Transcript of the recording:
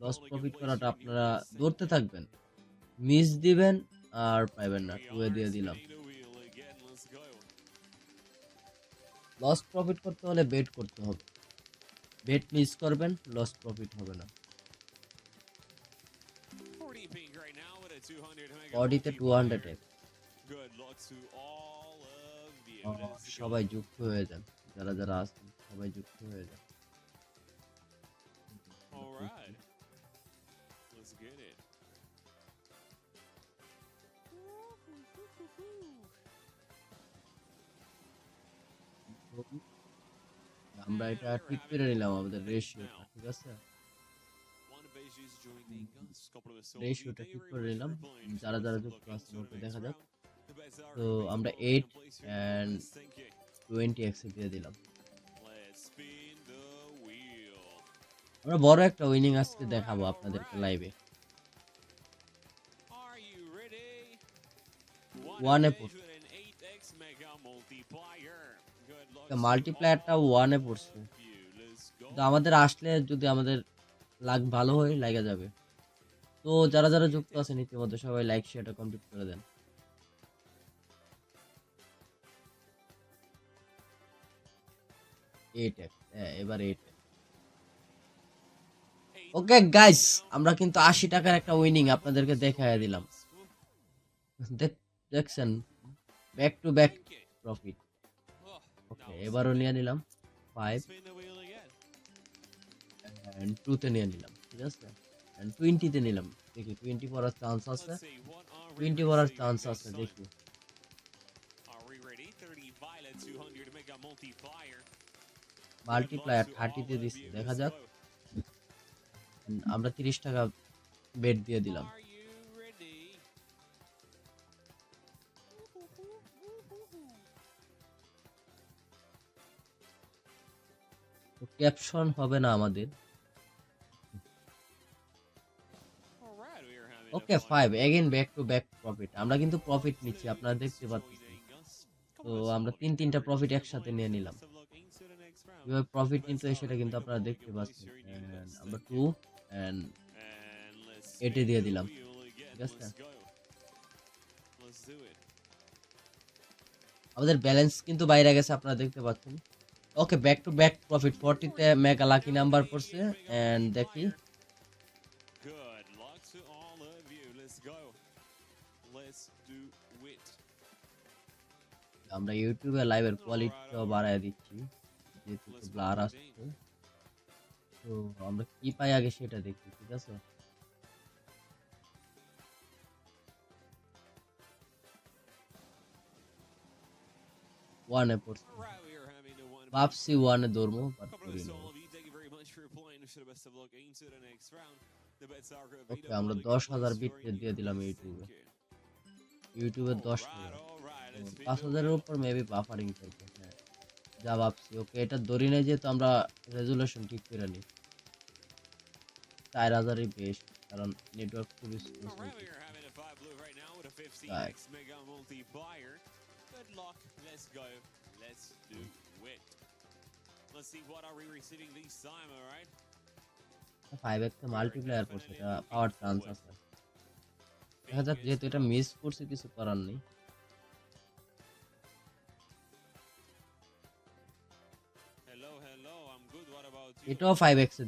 Loss profit করাটা আপনারা ধরতে থাকবেন। মিস দিবেন আর পাইবেন না টু এ দিয়ে দিলাম। লস প্রফিট করতে হলে বেট করতে হবে। বেট মিস করবেন লস প্রফিট হবে না। বডিতে টু হান্ড্রেড সবাই যুক্ত হয়ে যান। যারা যারা আছেন সবাই যুক্ত হয়ে যান। আমরা এটা ঠিক করে নিলাম আমাদের রেশিওটা ঠিক আছে? রেশিওটা ঠিক করে নিলাম। যারা যারা যুক্ত আছে দেখা যাক। তো আমরা এইট অ্যান্ড টোয়েন্টি এক্স দিয়ে দিলাম। আমরা বড় একটা উইনিং আজকে দেখাবো আপনাদেরকে লাইভে ওয়ানে পড়ছে। মাল্টিপ্লায়ারটা ওয়ানে পড়ছে। তো আমাদের আসলে যদি আমাদের লাগ ভালো হয় লাগা যাবে। তো যারা যারা যুক্ত আছেন ইতিমধ্যে সবাই লাইক শেয়ারটা কমপ্লিট করে দেন। হ্যাঁ এবার ওকে গাইস আমরা কিন্তু আশি টাকার একটা উইনিং আপনাদেরকে দেখায় দিলাম। দেখ- দেখছেন back to back profit okay এবারও নিয়ে নিলাম ফাইভ অ্যান্ড টুতে নিয়ে নিলাম ঠিক আছে? অ্যান্ড টোয়েন্টিতে নিলাম দেখি টোয়েন্টি পড়ার চান্স আছে? টোয়েন্টি পড়ার চান্স আছে দেখি। মাল্টিপ্লায়ার থার্টিতে দিচ্ছি দেখা যাক। আমরা তিরিশ টাকা বেড দিয়ে দিলাম। ক্যাপশন হবে না আমাদের। Okay five again back to back profit আমরা কিন্তু প্রফিট নিচ্ছি আপনারা দেখতে পাচ্ছেন। তো আমরা তিন তিনটা প্রফিট একসাথে নিয়ে নিলাম। কীভাবে প্রফিট নিতে সেটা কিন্তু আপনারা দেখতে পাচ্ছেন। আমরা টু অ্যান্ড এটে দিয়ে দিলাম। ঠিক আছে আমাদের ব্যালেন্স কিন্তু বাইরে গেছে আপনারা দেখতে পাচ্ছেন। Okay back to back profit ফোরটিতে mega lucky number পড়ছে অ্যান্ড দেখি. আমরা ইউটিউবে লাইভের কোয়ালিটিটাও বাড়ায় দিচ্ছি যেহেতু ব্লার আসছে। তো আমরা কি পাই আগে সেটা দেখি ঠিক আছে? ওয়ানে পড়ছে। Round. The bets are good. ওকে আমরা দশ হাজার বিট দিয়ে দিলাম ইউটিউবে ইউটিউবে দশ হাজার পাঁচ হাজারের উপর মেবি বাফারিং করবে হ্যাঁ যা ভাবছি ওকে এটা ধরি নাই যেহেতু আমরা রেজুলেশন ঠিক করে নিই চার হাজারই বেস্ট কারণ নেটওয়ার্ক খুবই slow Alright, চলছে। we are having a five blue right now with a 15x Right. mega multiplier. Good luck. Let's go. Let's do it. Let's see what are we receiving this time, alright? Five X multiplier করছে এটা পাওয়ার chance আছে দেখা যাক যেহেতু এটা miss করছে কিছু করার নেই Hello, hello. I'm good. What about you? এটাও ফাইভ এক্স